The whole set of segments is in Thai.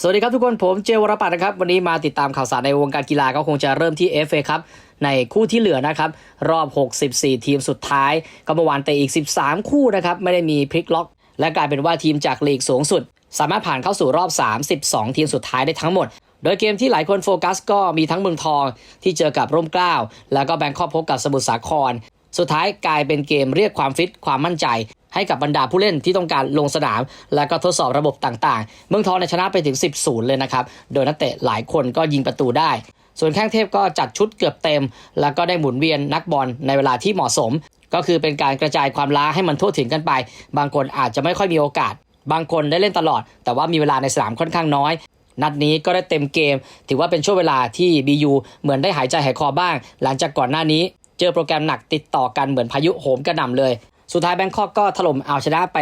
สวัสดีครับทุกคนผมเจวรปัตน์นะครับ วันนี้มาติดตามข่าวสารในวงการกีฬาก็คงจะเริ่มที่ FA ครับในคู่ที่เหลือนะครับ รอบ 64 ทีมสุดท้าย ก็เมื่อวานเตะอีก 13 คู่นะครับไม่ได้มีพลิกล็อก และกลายเป็นว่าทีมจากลีกสูงสุด สามารถผ่านเข้าสู่รอบ 32 ทีมสุดท้ายได้ทั้งหมด โดยเกมที่หลายคนโฟกัสก็มีทั้งเมืองทองที่เจอกับร่มเกล้าแล้วก็แบงคอกพบกับสมุทรสาคร สุดท้ายกลายเป็นเกมเรียกความฟิตความมั่นใจ ให้กับบรรดาผู้เล่นที่ต้องการลงสนาม และก็ทดสอบระบบต่างๆ เมืองทองในชนะไปถึง 10 0 เลยนะครับ โดยนักเตะหลายคนก็ยิงประตูได้ส่วนแข้งเทพก็จัดชุดเกือบเต็ม แล้วก็ได้หมุนเวียนนักบอลในเวลาที่เหมาะสม ก็คือเป็นการกระจายความล้าให้มันทั่วถึงกันไป บางคนอาจจะไม่ค่อยมีโอกาส บางคนได้เล่นตลอด แต่ว่ามีเวลาในสนามค่อนข้างน้อย นัดนี้ก็ได้เต็มเกม ถือว่าเป็นช่วงเวลาที่ BU เหมือนได้หายใจหายคอบ้าง หลังจากก่อนหน้านี้ เจอโปรแกรมหนักติดต่อกันเหมือนพายุโหมกระหน่ำเลย สุดท้ายแบงคอกก็ถล่มเอาชนะไป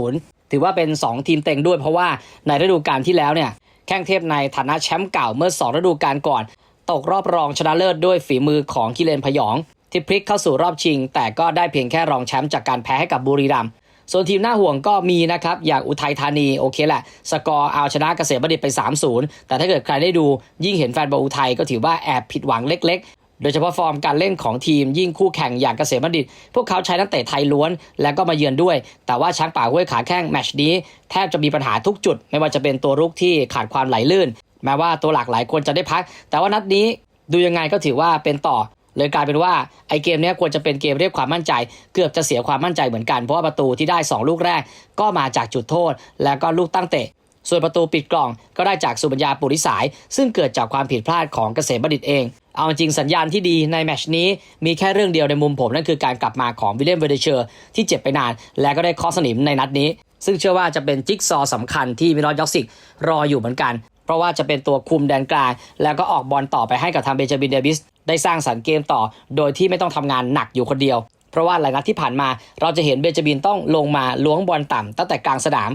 7-0 ถือว่าเป็น 2 ทีมเต็งด้วยเพราะว่าในฤดูกาลที่แล้วเนี่ยแข้งเทพในฐานะแชมป์เก่าเมื่อ 2 ฤดูกาลก่อน ตกรอบรองชนะเลิศด้วยฝีมือของกิเลนพยอง ที่พลิกเข้าสู่รอบชิง แต่ก็ได้เพียงแค่รองแชมป์จากการแพ้ให้กับบุรีรัมย์ส่วนทีมหน้าห่วงก็มีนะครับ อย่างอุทัยธานีโอเคแหละ สกอร์เอาชนะเกษมบัณฑิตไป 3-0 แต่ถ้าเกิดใครได้ดูยิ่งเห็นแฟนบอลอุทัยก็ถือว่าแอบผิดหวังเล็กๆ โดยเฉพาะฟอร์มการเล่นของทีมยิ่งคู่แข่งอย่างเกษมบัณฑิต พวกเขาใช้นักเตะไทยล้วน แล้วก็มาเยือนด้วย แต่ว่าช้างป่าห้วยขาแข้งแมชนี้ แทบจะมีปัญหาทุกจุด ไม่ว่าจะเป็นตัวรุกที่ขาดความไหลลื่น แม้ว่าตัวหลักหลายคนจะได้พัก แต่ว่านัดนี้ดูยังไงก็ถือว่าเป็นต่อ เลยกลายเป็นว่าไอเกมนี้ควรจะเป็นเกมเรียกความมั่นใจ เกือบจะเสียความมั่นใจเหมือนกันเพราะว่าประตูที่ได้ 2 ลูกแรก ก็มาจากจุดโทษ แล้วก็ลูกตั้งเตะ ส่วนประตูปิดกล่องก็ได้จากสุบัญญาปุริสาย ซึ่งเกิดจากความผิดพลาดของเกษมบัณฑิตเอง เอาจริงสัญญาณที่ดีในแมชนี้มีแค่เรื่องเดียวในมุมผม นั่นคือการกลับมาของวิลเลียมเวเดเชอร์ที่เจ็บไปนาน และก็ได้เคอสนิมในนัดนี้ ซึ่งเชื่อว่าจะเป็นจิ๊กซอว์สำคัญที่มิรอดยอกซิกรออยู่เหมือนกัน เพราะว่าจะเป็นตัวคุมแดนกลางแล้วก็ออกบอลต่อไปให้กับทางเบนจามินเดวิสได้สร้างสรรค์เกมต่อ โดยที่ไม่ต้องทำงานหนักอยู่คนเดียว เพราะว่าหลายนัดที่ผ่านมาเราจะเห็นเบนจามินต้องลงมาล้วงบอลต่ำตั้งแต่กลางสนาม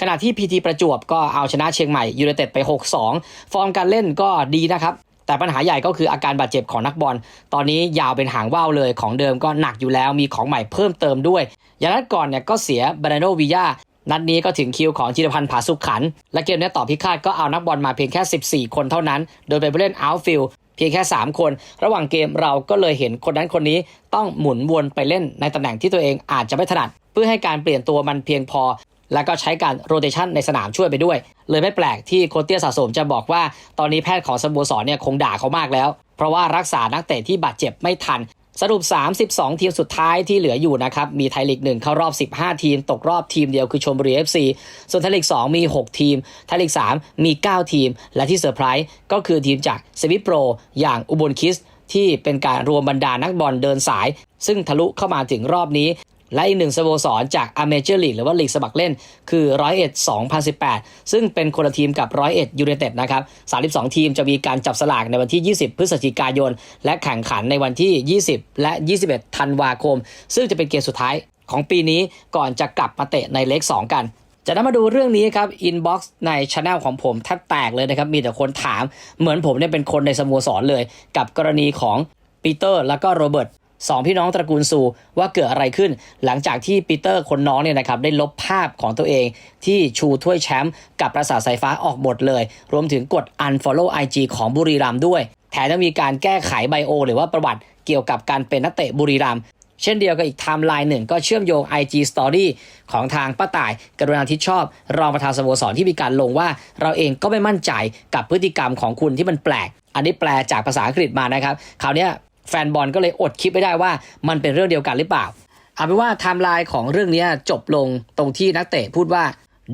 ขณะที่พีทีประจวบก็เอาชนะเชียงใหม่ยูไนเต็ดไป 6-2 ฟอร์มการเล่นก็ดีนะครับ แต่ปัญหาใหญ่ก็คืออาการบาดเจ็บของนักบอล ตอนนี้ยาวเป็นหางว่าวเลยของเดิมก็หนักอยู่แล้วมีของใหม่เพิ่มเติมด้วย อย่างนัดก่อนเนี่ยก็เสียบรานโดวิยานัดนี้ก็ถึงคิวของจิรพันธ์ผาสุขขัน และเกมนี้ต่อพิฆาตก็เอานักบอลมาเพียงแค่ 14 คนเท่านั้น โดยเป็นผู้เล่นอัลฟิลเพียงแค่ 3 คน ระหว่างเกมเราก็เลยเห็นคนนั้นคนนี้ต้องหมุนวนไปเล่นในตำแหน่งที่ตัวเองอาจจะไม่ถนัด เพื่อให้การเปลี่ยนตัวมันเพียงพอ แล้วก็ใช้การโรเตชันในสนามช่วยไปด้วย เลยไม่แปลกที่โคชเตียสะสมจะบอกว่า ตอนนี้แพทย์ของสโมสรเนี่ยคงด่าเขามากแล้ว เพราะว่ารักษานักเตะที่บาดเจ็บไม่ทัน สรุป 32 ทีมสุดท้ายที่เหลืออยู่นะครับ มีไทยลีก1เข้ารอบ 15 ทีม ตกรอบทีมเดียวคือชมบุรี FC ส่วนไทยลีก 2 มี 6 ทีม ไทยลีก 3 มี 9 ทีม และที่เซอร์ไพรส์ก็คือทีมจากเซมิโปรอย่างอุบลคิสที่เป็นการรวมบรรดานักบอลเดินสาย ซึ่งทะลุเข้ามาถึงรอบนี้ และอีกหนึ่งสโมสรจากอเมเจอร์ลีกหรือว่าลีกสมัครเล่น คือร้อยเอ็ด2018ซึ่งเป็นคนละทีมกับร้อยเอ็ดยูไนเต็ดนะครับ32ทีมจะมีการจับสลากในวันที่20พฤศจิกายน และแข่งขันในวันที่20และ21ธันวาคม ซึ่งจะเป็นเกมสุดท้ายของปีนี้ก่อนจะกลับมาเตะในเล็ก2กันจะนำมาดูเรื่องนี้ครับอินบ็อกซ์ในช anel ของผมแทบแตกเลยนะครับ มีแต่คนถามเหมือนผมเนี่ยเป็นคนในสโมสรเลย กับกรณีของปีเตอร์แล้วก็โรเบิร์ต สองพี่น้องตระกูลซูว่าเกิดอะไรขึ้น หลังจากที่ปีเตอร์คนน้องเนี่ยนะครับได้ลบภาพของตัวเองที่ชูถ้วยแชมป์กับประสาทสายฟ้าออกหมดเลย รวมถึงกด unfollow IG ของบุรีรัมด้วย แถมยังมีการแก้ไขไบโอ หรือว่าประวัติเกี่ยวกับการเป็นนักเตะบุรีรัมเช่นเดียวกับอีกไทม์ไลน์หนึ่งก็เชื่อมโยง IG Story ของทางป้าต่าย กรุณาทิชชอบ รองประธานสโมสรที่มีการลงว่า เราเองก็ไม่มั่นใจกับพฤติกรรมของคุณที่มันแปลก อันนี้แปลจากภาษาอังกฤษมานะครับ คราวนี้ แฟนบอลก็เลยอดคิดไม่ได้ว่ามันเป็นเรื่องเดียวกันหรือเปล่าเอาเป็นว่าไทม์ไลน์ของเรื่องนี้จบลงตรงที่นักเตะพูดว่า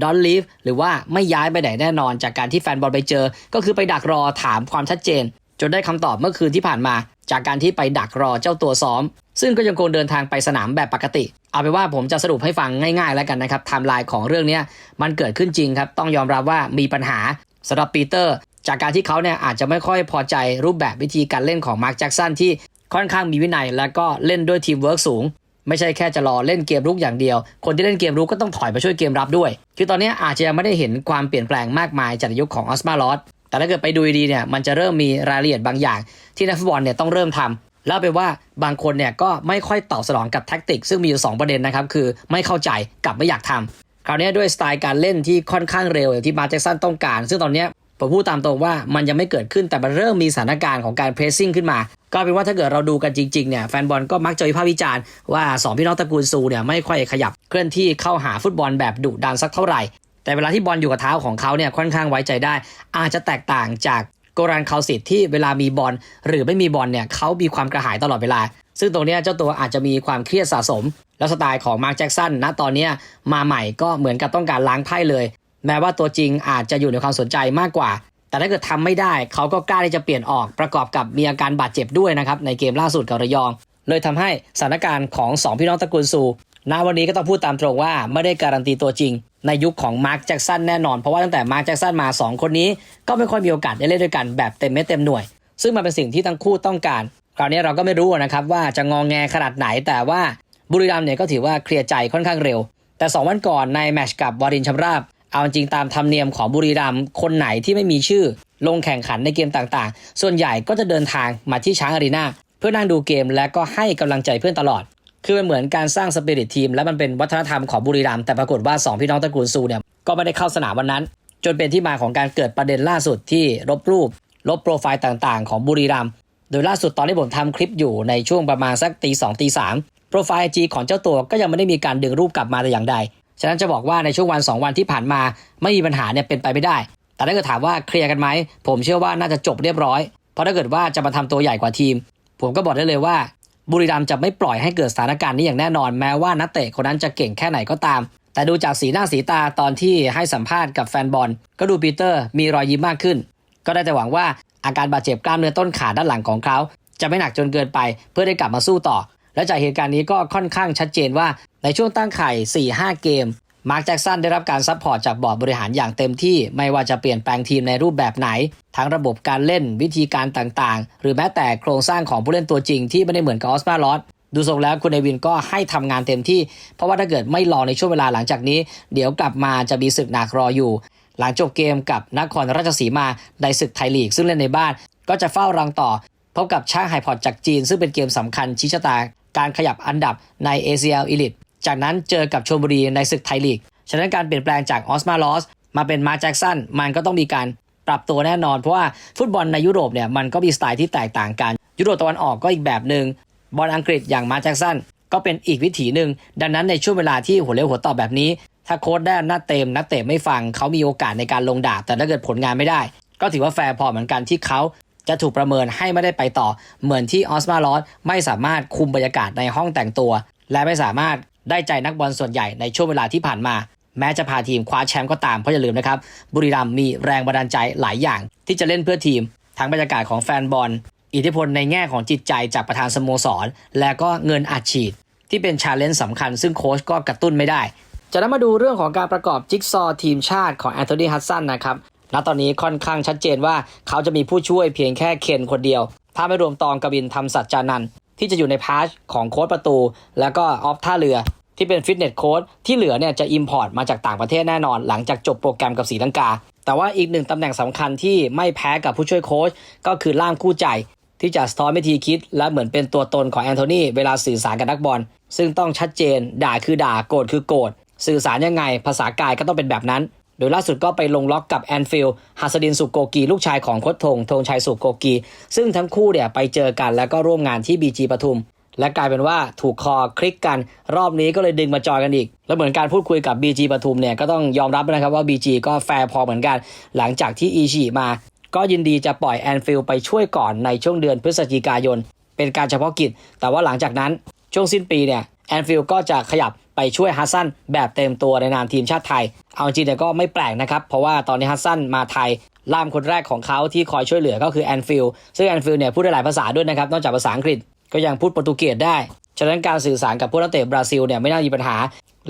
don't leave หรือว่าไม่ย้ายไปไหนแน่นอนจากการที่แฟนบอลไปเจอ ก็คือไปดักรอถามความชัดเจน จนได้คำตอบเมื่อคืนที่ผ่านมา จากการที่ไปดักรอเจ้าตัวซ้อม ซึ่งก็ยังคงเดินทางไปสนามแบบปกติ เอาเป็นว่าผมจะสรุปให้ฟังง่ายๆแล้วกันนะครับไทม์ไลน์ของเรื่องนี้มันเกิดขึ้นจริงครับต้องยอมรับว่ามีปัญหาสำหรับปีเตอร์ จากการที่เขาเนี่ยอาจจะไม่ค่อยพอใจรูปแบบวิธีการเล่นของมาร์คแจ็กสันที่ค่อนข้างมีวินัย แล้วก็เล่นด้วยทีมเวิร์กสูง ไม่ใช่แค่จะรอเล่นเกมรุกอย่างเดียว คนที่เล่นเกมรุกก็ต้องถอยมาช่วยเกมรับด้วย คือตอนนี้อาจจะยังไม่ได้เห็นความเปลี่ยนแปลงมากมายจากยุคของออสมาลอสแต่ถ้าเกิดไปดูดีเนี่ยมันจะเริ่มมีรายละเอียดบางอย่าง ที่นักฟุตบอลเนี่ยต้องเริ่มทำแล้วเป็นว่าบางคนเนี่ยก็ไม่ค่อยตอบสนองกับแท็กติก ซึ่งมีอยู่สองประเด็นนะครับ คือไม่เข้าใจกับไม่อยากทำคราวนี้ด้วยสไตล์การเล่นที่ค่อนข้างเร็วอย่างที่มาแจ็คสันต้องการ ซึ่งตอนนี้ ผมพูดตามตรงว่ามันยังไม่เกิดขึ้นแต่มันเริ่มมีสถานการณ์ของการเพรสซิ่งขึ้นมา ก็เป็นว่าถ้าเกิดเราดูกันจริงๆเนี่ยแฟนบอลก็มักจะวิพากษ์วิจารณ์ว่าสองพี่น้องตระกูลซูเนี่ยไม่ค่อยขยับเคลื่อนที่เข้าหาฟุตบอลแบบดุดันสักเท่าไหร่ แต่เวลาที่บอลอยู่กับเท้าของเขาเนี่ยค่อนข้างไว้ใจได้ อาจจะแตกต่างจากโกรันคาสิตที่เวลามีบอลหรือไม่มีบอลเนี่ยเขามีความกระหายตลอดเวลา ซึ่งตรงนี้เจ้าตัวอาจจะมีความเครียดสะสม แล้วสไตล์ของมาร์คแจ็กสันณตอนนี้มาใหม่ก็เหมือนกับต้องการล้างไพ่เลย แม้ว่าตัวจริงอาจจะอยู่ในความสนใจมากกว่า แต่ถ้าเกิดทำไม่ได้ เขาก็กล้าที่จะเปลี่ยนออกประกอบกับมีอาการบาดเจ็บด้วยนะครับในเกมล่าสุดกับระยอง เลยทำให้สถานการณ์ของสองพี่น้องตระกูลซูณวันนี้ก็ต้องพูดตามตรงว่าไม่ได้การันตีตัวจริง ในยุคของมาร์คแจ็กสันแน่นอน เพราะว่าตั้งแต่มาร์คแจ็กสันมา 2 คนนี้ ก็ไม่ค่อยมีโอกาสได้เล่นด้วยกันแบบเต็มเม็ดเต็มหน่วย ซึ่งมันเป็นสิ่งที่ทั้งคู่ต้องการ คราวนี้เราก็ไม่รู้นะครับว่าจะงองแงขนาดไหนแต่ว่าบุรีรัมย์เนี่ยก็ถือว่าเคลียร์ใจค่อนข้างเร็ว แต่ 2 วันก่อนในแมชกับวารินชำราบ เอาจริงตามธรรมเนียมของบุรีรัมย์คนไหนที่ไม่มีชื่อลงแข่งขันในเกมต่างๆ ส่วนใหญ่ก็จะเดินทางมาที่ช้างอารีนาเพื่อนั่งดูเกมและก็ให้กำลังใจเพื่อนตลอด คือมันเหมือนการสร้างสปิริตทีม และมันเป็นวัฒนธรรมของบุรีรัมย์แต่ปรากฏว่า 2 พี่น้องตระกูลซูเนี่ยก็ไม่ได้เข้าสนามวันนั้น จนเป็นที่มาของการเกิดประเด็นล่าสุดที่ลบรูป ลบโปรไฟล์ต่างๆ ของบุรีรัมย์โดยล่าสุดตอนที่ผมทำคลิปอยู่ในช่วงประมาณสักตีสองตีสามโปรไฟล์จีของเจ้าตัวก็ยังไม่ได้มีการดึงรูปกลับมาแต่อย่างใด ฉะนั้นจะบอกว่าในช่วงวัน 2 วันที่ผ่านมาไม่มีปัญหาเนี่ยเป็นไปไม่ได้ แต่ถ้าเกิดถามว่าเคลียร์กันไหมผมเชื่อว่าน่าจะจบเรียบร้อย เพราะถ้าเกิดว่าจะมาทำตัวใหญ่กว่าทีม ผมก็บอกได้เลยว่า บุรีรัมย์จะไม่ปล่อยให้เกิดสถานการณ์นี้อย่างแน่นอน แม้ว่านักเตะคนนั้นจะเก่งแค่ไหนก็ตาม แต่ดูจากสีหน้าสีตาตอนที่ให้สัมภาษณ์กับแฟนบอล ก็ดูปีเตอร์มีรอยยิ้มมากขึ้น ก็ได้แต่หวังว่าอาการบาดเจ็บกล้ามเนื้อต้นขาด้านหลังของเขาจะไม่หนักจนเกินไป เพื่อได้กลับมาสู้ต่อ และจากเหตุการณ์นี้ก็ค่อนข้างชัดเจนว่าในช่วงตั้งไข่ 4-5 เกม มาร์คแจ็กสันได้รับการซัพพอร์ตจากบอร์ดบริหารอย่างเต็มที่ ไม่ว่าจะเปลี่ยนแปลงทีมในรูปแบบไหน ทั้งระบบการเล่นวิธีการต่างๆ หรือแม้แต่โครงสร้างของผู้เล่นตัวจริงที่ไม่ได้เหมือนกับออสมาลอสดูทรงแล้วคุณเอวินก็ให้ทำงานเต็มที่ เพราะว่าถ้าเกิดไม่รอในช่วงเวลาหลังจากนี้ เดี๋ยวกลับมาจะมีศึกหนักรออยู่ หลังจบเกมกับนครราชสีมาในศึกไทยลีก ซึ่งเล่นในบ้าน ก็จะเฝ้ารังต่อพบกับช่างไฮพอร์ตจากจีน ซึ่งเป็นเกมสำคัญชี้ชะตา การขยับอันดับใน ACL Elite จากนั้นเจอกับชลบุรีในศึกไทยลีก ฉะนั้นการเปลี่ยนแปลงจากออสมาลอสมาเป็นมาแจ็กสันมันก็ต้องมีการปรับตัวแน่นอน เพราะว่าฟุตบอลในยุโรปเนี่ยมันก็มีสไตล์ที่แตกต่างกัน ยุโรปตะวันออกก็อีกแบบหนึ่งบอลอังกฤษอย่างมาแจ็กสันก็เป็นอีกวิถีหนึ่ง ดังนั้นในช่วงเวลาที่หัวเลี้ยวหัวต่อแบบนี้ ถ้าโค้ชได้หน้าเต็มนักเตะไม่ฟังเขามีโอกาสในการลงดาบแต่ถ้าเกิดผลงานไม่ได้ ก็ถือว่าแฟร์พอเหมือนกันที่เขา จะถูกประเมินให้ไม่ได้ไปต่อ เหมือนที่ออสมาลอสไม่สามารถคุมบรรยากาศในห้องแต่งตัว และไม่สามารถได้ใจนักบอลส่วนใหญ่ในช่วงเวลาที่ผ่านมา แม้จะพาทีมคว้าแชมป์ก็ตามเพราะอย่าลืมนะครับ บุรีรัมมีแรงบันดาลใจหลายอย่าง ที่จะเล่นเพื่อทีม ทั้งบรรยากาศของแฟนบอล อิทธิพลในแง่ของจิตใจจากประธานสโมสร และก็เงินอัดฉีด ที่เป็นชาเลนจ์สำคัญ ซึ่งโค้ชก็กระตุ้นไม่ได้จะนั้นมาดูเรื่องของการประกอบจิ๊กซอว์ทีมชาติของแอนโทนีฮัตสันนะครับ ณตอนนี้ค่อนข้างชัดเจนว่าเขาจะมีผู้ช่วยเพียงแค่เคนคนเดียว ถ้าไม่รวมตองกบินทำสัจจานันที่จะอยู่ในพาร์ทของโค้ชประตู แล้วก็ออฟท่าเรือที่เป็นฟิตเนสโค้ชที่เหลือเนี่ยจะอิมพอร์ตมาจากต่างประเทศแน่นอน หลังจากจบโปรแกรมกับสีลังกา แต่ว่าอีกหนึ่งตำแหน่งสำคัญที่ไม่แพ้กับผู้ช่วยโค้ชก็คือล่ามคู่ใจ ที่จะสะท้อนวิธีคิด และเหมือนเป็นตัวตนของแอนโทนีเวลาสื่อสารกับนักบอลซึ่งต้องชัดเจน ด่าคือด่าโกรธคือโกรธสื่อสารยังไง ภาษากายก็ต้องเป็นแบบนั้น ดยล่าสุดก็ไปลงล็อกกับแอนฟิลฮัสดินสุโกกี ลูกชายของโคชทงธงชัยสุโกกี ซึ่งทั้งคู่เนี่ยไปเจอกันแล้วก็ร่วมงานที่บีจีปทุม และกลายเป็นว่าถูกคอคลิกกัน รอบนี้ก็เลยดึงมาจอยกันอีก แล้วเหมือนการพูดคุยกับ BG ปทุมเนี่ยก็ต้องยอมรับนะครับว่า BG ก็แฟร์พอเหมือนกัน หลังจากที่อีชีมาก็ยินดีจะปล่อยแอนฟิลไปช่วยก่อนในช่วงเดือนพฤศจิกายน เป็นการเฉพาะกิจ แต่ว่าหลังจากนั้นช่วงสิ้นปีเนี่ยแอนฟิลก็จะขยับ ไปช่วยฮัสซันแบบเต็มตัวในนามทีมชาติไทย เอาจริงเนี่ยก็ไม่แปลกนะครับ เพราะว่าตอนนี้ฮัสซันมาไทยล่ามคนแรกของเขาที่คอยช่วยเหลือก็คือแอนฟิลซึ่งแอนฟิลเนี่ยพูดได้หลายภาษาด้วยนะครับ นอกจากภาษาอังกฤษก็ยังพูดโปรตุเกสได้ ฉะนั้นการสื่อสารกับผู้นักเตะบราซิลเนี่ยไม่น่ามีปัญหา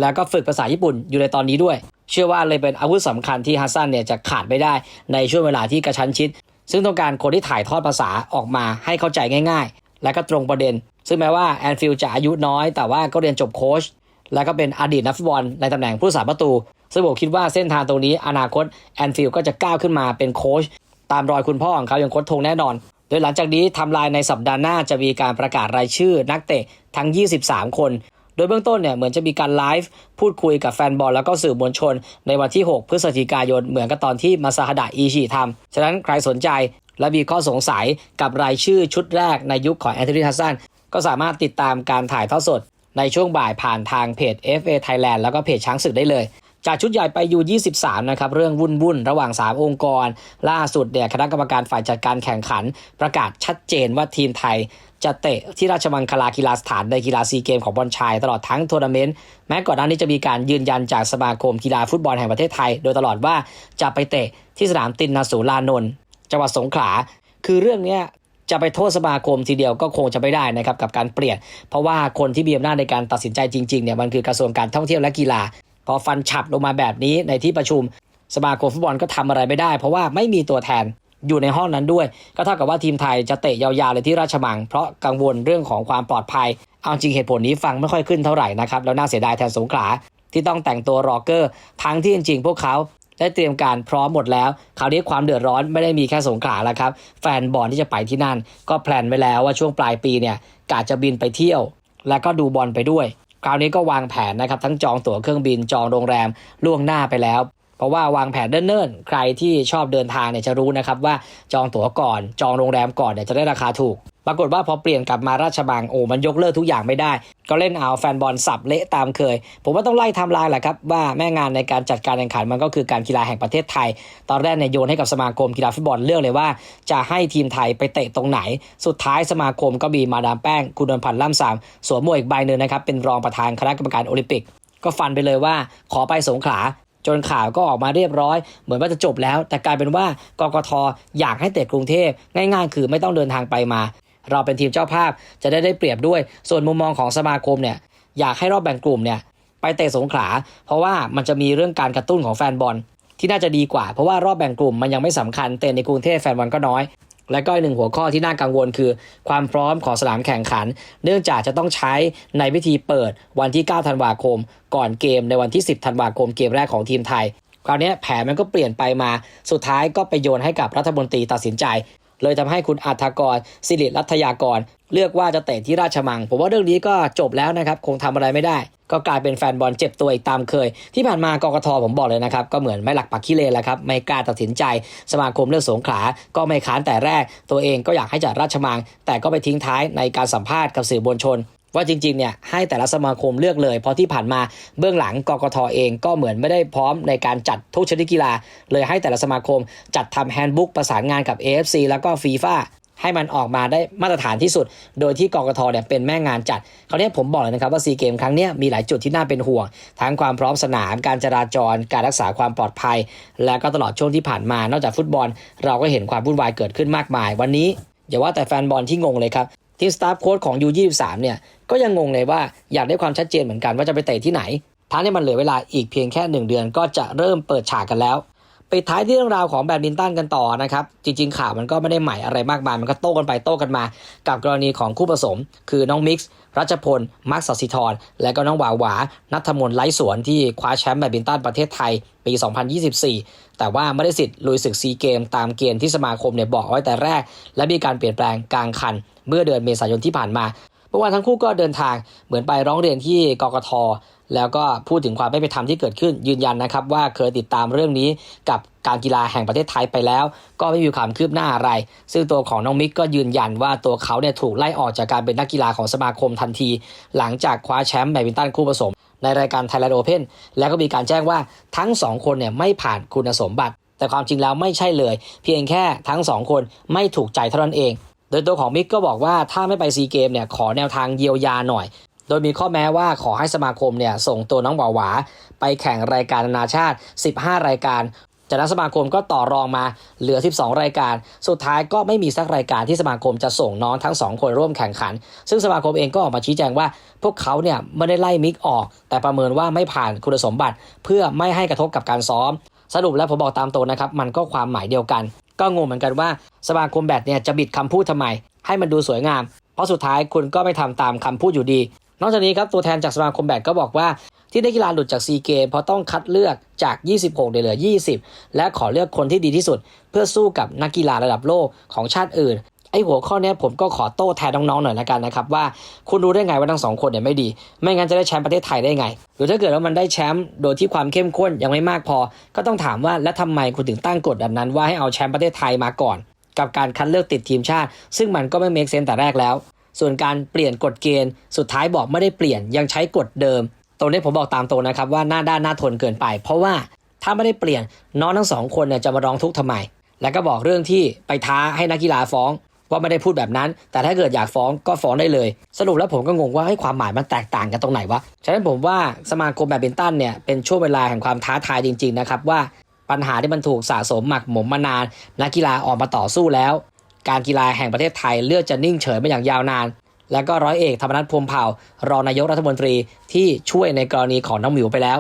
แล้วก็ฝึกภาษาญี่ปุ่นอยู่ในตอนนี้ด้วย เชื่อว่าเลยเป็นอาวุธสำคัญที่ฮัสซันเนี่ยจะขาดไม่ได้ในช่วงเวลาที่กระชั้นชิด ซึ่งต้องการคนที่ถ่ายทอดภาษาออกมาให้เข้าใจง่าย ๆ และก็ตรงประเด็น ซึ่งแม้ว่าแอนฟิลจะอายุน้อย แต่ว่าก็เรียนจบโค้ช และก็เป็นอดีตนักฟุตบอลในตำแหน่งผู้รักษาประตู ซึ่งผมคิดว่าเส้นทางตรงนี้อนาคตแอนฟิลด์ก็จะก้าวขึ้นมาเป็นโค้ชตามรอยคุณพ่อของเขาอย่างโค้ชทงแน่นอน โดยหลังจากนี้ทำลายในสัปดาห์หน้าจะมีการประกาศรายชื่อนักเตะทั้ง 23 คน โดยเบื้องต้นเนี่ยเหมือนจะมีการไลฟ์พูดคุยกับแฟนบอลแล้วก็สื่อมวลชน ในวันที่ 6 พฤศจิกายนเหมือนกับตอนที่มาซาฮดะอีชิทำฉะนั้นใครสนใจและมีข้อสงสัยกับรายชื่อชุดแรกในยุคของแอนโทนีทัสซันก็สามารถติดตามการถ่ายทอดสด ในช่วงบ่ายผ่านทางเพจ FA Thailand แล้วก็เพจช้างศึกได้เลย จากชุดใหญ่ไปยู23 นะครับ เรื่องวุ่นวุ่นระหว่าง 3 องค์กร ล่าสุดเนี่ยคณะกรรมการฝ่ายจัดการแข่งขัน ประกาศชัดเจนว่าทีมไทยจะเตะที่ราชมังคลากีฬาสถานในกีฬาซีเกมของบอลชาย ตลอดทั้งทัวร์นาเมนต์แม้ก่อนหน้านี้จะมีการยืนยันจากสมาคมกีฬาฟุตบอลแห่งประเทศไทย โดยตลอดว่าจะไปเตะที่สนามตินนาสูลานนท์จังหวัดสงขลาคือเรื่องเนี้ย จะไปโทษสมาคมทีเดียวก็คงจะไม่ได้นะครับกับการเปลี่ยน เพราะว่าคนที่มีอำนาจในการตัดสินใจจริงๆเนี่ยมันคือกระทรวงการท่องเที่ยวและกีฬา พอฟันฉับลงมาแบบนี้ในที่ประชุม สมาคมฟุตบอลก็ทำอะไรไม่ได้ เพราะว่าไม่มีตัวแทนอยู่ในห้องนั้นด้วย ก็เท่ากับว่าทีมไทยจะเตะยาวๆเลยที่ราชมัง เพราะกังวลเรื่องของความปลอดภัย เอาจริงเหตุผลนี้ฟังไม่ค่อยขึ้นเท่าไหร่นะครับแล้วน่าเสียดายแทนสงขลาที่ต้องแต่งตัวรอเกอร์ ทั้งที่จริงๆพวกเขา ได้เตรียมการพร้อมหมดแล้วคราวนี้ความเดือดร้อนไม่ได้มีแค่สงขลาแล้วครับ แฟนบอลที่จะไปที่นั่น ก็แพลนไว้แล้วว่าช่วงปลายปีเนี่ยกะจะบินไปเที่ยว แล้วก็ดูบอลไปด้วย คราวนี้ก็วางแผนนะครับทั้งจองตั๋วเครื่องบินจองโรงแรมล่วงหน้าไปแล้วเพราะว่าวางแผนเนิ่นๆ ใครที่ชอบเดินทางเนี่ยจะรู้นะครับว่าจองตั๋วก่อน จองโรงแรมก่อนเนี่ยจะได้ราคาถูก ปรากฏว่าพอเปลี่ยนกลับมาราชบังโอ้มันยกเลิกทุกอย่างไม่ได้ ก็เล่นเอาแฟนบอลสับเละตามเคย ผมว่าต้องไล่ไทำลายแหละครับ ว่าแม่งานในการจัดการแข่งขันมันก็คือการกีฬาแห่งประเทศไทย ตอนแรกเนี่ยโยนให้กับสมาคมกีฬาฟุตบอลเลือกเลยว่า จะให้ทีมไทยไปเตะตรงไหน สุดท้ายสมาคมก็มีมาดามแป้ง คุณนวลพันธ์ล่ำสามสวมหมวกอีกใบหนึ่งนะครับเป็นรองประธานคณะกรรมการโอลิมปิก ก็ฟันไปเลยว่าขอไปสงขลาจนข่าวก็ออกมาเรียบร้อย เหมือนว่าจะจบแล้ว แต่กลายเป็นว่ากกทอยากให้เตะกรุงเทพง่าย ๆ คือไม่ต้องเดินทางไปมา เราเป็นทีมเจ้าภาพจะได้ได้เปรียบด้วย ส่วนมุมมองของสมาคมเนี่ยอยากให้รอบแบ่งกลุ่มเนี่ยไปเตะสงขลา เพราะว่ามันจะมีเรื่องการกระตุ้นของแฟนบอล ที่น่าจะดีกว่า เพราะว่ารอบแบ่งกลุ่มมันยังไม่สำคัญเตะในกรุงเทพแฟนบอลก็น้อย และก็อีกหนึ่งหัวข้อที่น่ากังวลคือ ความพร้อมของสนามแข่งขัน เนื่องจากจะต้องใช้ในพิธีเปิดวันที่ 9 ธันวาคม ก่อนเกมในวันที่ 10 ธันวาคมเกมแรกของทีมไทยคราวนี้แผนมันก็เปลี่ยนไปมา สุดท้ายก็ไปโยนให้กับรัฐมนตรีตัดสินใจ เลยทำให้คุณอัฐกรสิริรัตยากร เลือกว่าจะเตะที่ราชมัง ผมว่าเรื่องนี้ก็จบแล้วนะครับ คงทำอะไรไม่ได้ ก็กลายเป็นแฟนบอลเจ็บตัวอีกตามเคย ที่ผ่านมากกทผมบอกเลยนะครับ ก็เหมือนไม่หลักปักขี้เลนแล้วครับ ไม่กล้าตัดสินใจ สมาคมเลือกสงขลา ก็ไม่ค้านแต่แรก ตัวเองก็อยากให้จัดราชมัง แต่ก็ไปทิ้งท้ายในการสัมภาษณ์กับสื่อมวลชน ว่าจริงๆเนี่ยให้แต่ละสมาคมเลือกเลย เพราะที่ผ่านมาเบื้องหลังกกทเองก็เหมือนไม่ได้พร้อมในการจัดทุกชนิดกีฬา เลยให้แต่ละสมาคมจัดทำแฮนด์บุ๊กประสานงานกับ AFC แล้วก็ฟีฟ่าให้มันออกมาได้มาตรฐานที่สุด โดยที่กกทเนี่ยเป็นแม่งานจัดคราวนี้ผมบอกเลยนะครับว่าซีเกมครั้งนี้มีหลายจุดที่น่าเป็นห่วง ทั้งความพร้อมสนาม การจราจร การรักษาความปลอดภัย และก็ตลอดช่วงที่ผ่านมา นอกจากฟุตบอล เราก็เห็นความวุ่นวายเกิดขึ้นมากมาย วันนี้อย่าว่าแต่แฟนบอลที่งงเลยครับ ทีมสตาฟโค้ชของ U23 เนี่ยก็ยังงงเลยว่าอยากได้ความชัดเจนเหมือนกันว่าจะไปเตะที่ไหน ทั้งที่มันเหลือเวลาอีกเพียงแค่ 1 เดือนก็จะเริ่มเปิดฉากกันแล้วปิดท้ายที่เรื่องราวของแบดมินตันกันต่อนะครับ จริง ๆ ข่าวมันก็ไม่ได้ใหม่อะไรมากมาย มันก็โต้กันไปโต้กันมา กับกรณีของคู่ผสม คือน้องมิกซ์รัชพลมักซ์สศิธร และก็น้องหวาหวานัทมนต์ไร้สวนที่คว้าแชมป์แบดมินตันประเทศไทยปี 2024 แต่ว่าไม่ได้สิทธิ์ลุยศึกซีเกม ตามเกณฑ์ที่สมาคมเนี่ยบอกไว้แต่แรก และมีการเปลี่ยนแปลงกลางคัน เมื่อเดือนเมษายนที่ผ่านมา เมื่อวานทั้งคู่ก็เดินทางเหมือนไปร้องเรียนที่กกทแล้วก็พูดถึงความไม่เป็นธรรมที่เกิดขึ้นยืนยันนะครับว่าเคยติดตามเรื่องนี้กับการกีฬาแห่งประเทศไทยไปแล้ว ก็ไม่มีความคืบหน้าอะไร ซึ่งตัวของน้องมิกก็ยืนยันว่าตัวเขาเนี่ยถูกไล่ออกจากการเป็นนักกีฬาของสมาคมทันที หลังจากคว้าแชมป์แบดมินตันคู่ผสม ในรายการ Thailand Open แล้วก็มีการแจ้งว่าทั้งสองคนเนี่ยไม่ผ่านคุณสมบัติ แต่ความจริงแล้วไม่ใช่เลย เพียงแค่ทั้งสองคนไม่ถูกใจเท่านั้นเอง โดยตัวของมิกก็บอกว่าถ้าไม่ไปซีเกมเนี่ยขอแนวทางเยียวยาหน่อย โดยมีข้อแม้ว่าขอให้สมาคมเนี่ยส่งตัวน้องหวาหวา ไปแข่งรายการนานาชาติ 15 รายการจากนั้นสมาคมก็ต่อรองมาเหลือ 12 รายการ สุดท้ายก็ไม่มีสักรายการที่สมาคมจะส่งน้องทั้งสองคนร่วมแข่งขัน ซึ่งสมาคมเองก็ออกมาชี้แจงว่า พวกเขาเนี่ยไม่ได้ไล่มิกออก แต่ประเมินว่าไม่ผ่านคุณสมบัติ เพื่อไม่ให้กระทบกับการซ้อม สรุปแล้วผมบอกตามตรงนะครับ มันก็ความหมายเดียวกัน ก็งงเหมือนกันว่าสมาคมแบดเนี่ยจะบิดคำพูดทำไม ให้มันดูสวยงาม เพราะสุดท้ายคุณก็ไม่ทำตามคำพูดอยู่ดี นอกจากนี้ครับตัวแทนจากสมาคมแบดก็บอกว่าที่นักกีฬาหลุดจากซีเกมเพราะต้องคัดเลือกจาก 26เหลือ 20 และขอเลือกคนที่ดีที่สุด เพื่อสู้กับนักกีฬาระดับโลกของชาติอื่น ไอ้หัวข้อเนี้ยผมก็ขอโต้แทนน้องๆหน่อยละกันนะครับว่าคุณรู้ได้ไงว่าทั้งสองคนเนี่ยไม่ดี ไม่งั้นจะได้แชมป์ประเทศไทยได้ไง หรือถ้าเกิดว่ามันได้แชมป์โดยที่ความเข้มข้นยังไม่มากพอ ก็ต้องถามว่าแล้วทำไมคุณถึงตั้งกฎแบบนั้น ว่าให้เอาแชมป์ประเทศไทยมาก่อน กับการคัดเลือกติดทีมชาติ ซึ่งมันก็ไม่เมคเซนแต่แรกแล้ว ส่วนการเปลี่ยนกฎเกณฑ์ สุดท้ายบอกไม่ได้เปลี่ยนยังใช้กฎเดิม ตรงนี้ผมบอกตามตรงนะครับว่าหน้าด้านหน้าทนเกินไป เพราะว่าถ้าไม่ได้เปลี่ยนน้องทั้งสองคนเนี่ยจะมาร้องทุกข์ทำไม แล้วก็บอกเรื่องที่ไปท้าให้นักกีฬาฟ้อง ว่าไม่ได้พูดแบบนั้น แต่ถ้าเกิดอยากฟ้องก็ฟ้องได้เลย สรุปแล้วผมก็งงว่าให้ความหมายมันแตกต่างกันตรงไหนวะ ฉะนั้นผมว่าสมาคมแบดมินตันเนี่ยเป็นช่วงเวลาแห่งความท้าทายจริงๆนะครับว่าปัญหาที่มันถูกสะสมหมักหมมมานานนักกีฬาออกมาต่อสู้แล้ว การกีฬาแห่งประเทศไทยเลือกจะนิ่งเฉยมาอย่างยาวนานแล้วก็ร้อยเอกธรรมนัฐพรมเผ่ารองนายกรัฐมนตรีที่ช่วยในกรณีของน้องหมิวไปแล้ว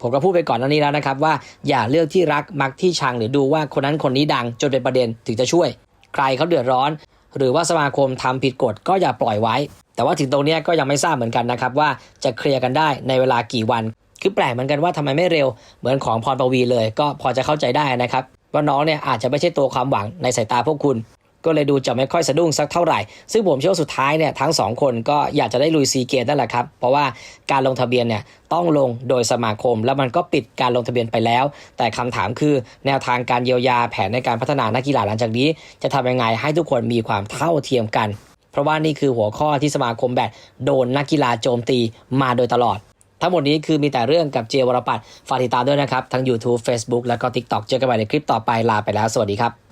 ผมก็พูดไปก่อนหน้านี้แล้วนะครับว่าอย่าเลือกที่รักมักที่ชังหรือดูว่าคนนั้นคนนี้ดังจนเป็นประเด็นถึงจะช่วย ใครเขาเดือดร้อน หรือว่าสมาคมทำผิดกฎก็อย่าปล่อยไว้ แต่ว่าถึงตรงนี้ก็ยังไม่ทราบเหมือนกันนะครับว่าจะเคลียร์กันได้ในเวลากี่วัน คือแปลกเหมือนกันว่าทำไมไม่เร็วเหมือนของพรปวีเลย ก็พอจะเข้าใจได้นะครับว่าน้องเนี่ยอาจจะไม่ใช่ตัวความหวังในสายตาพวกคุณ ก็เลยดูจะไม่ค่อยสะดุ้งสักเท่าไหร่ ซึ่งผมเชื่อว่าสุดท้ายเนี่ยทั้งสองคนก็อยากจะได้ลุยซีเกมนั่นแหละครับ เพราะว่าการลงทะเบียนเนี่ยต้องลงโดยสมาคม แล้วมันก็ปิดการลงทะเบียนไปแล้ว แต่คำถามคือแนวทางการเยียวยาแผนในการพัฒนานักกีฬาหลังจากนี้ จะทำยังไงให้ทุกคนมีความเท่าเทียมกัน เพราะว่านี่คือหัวข้อที่สมาคมแบดโดนนักกีฬาโจมตีมาโดยตลอดทั้งหมดนี้คือมีแต่เรื่องกับเจวรปัตฝากติดตามด้วยนะครับ ทั้ง YouTube Facebook แล้วก็ TikTok เจอกันใหม่ในคลิปต่อไปลาไปแล้ว สวัสดีครับ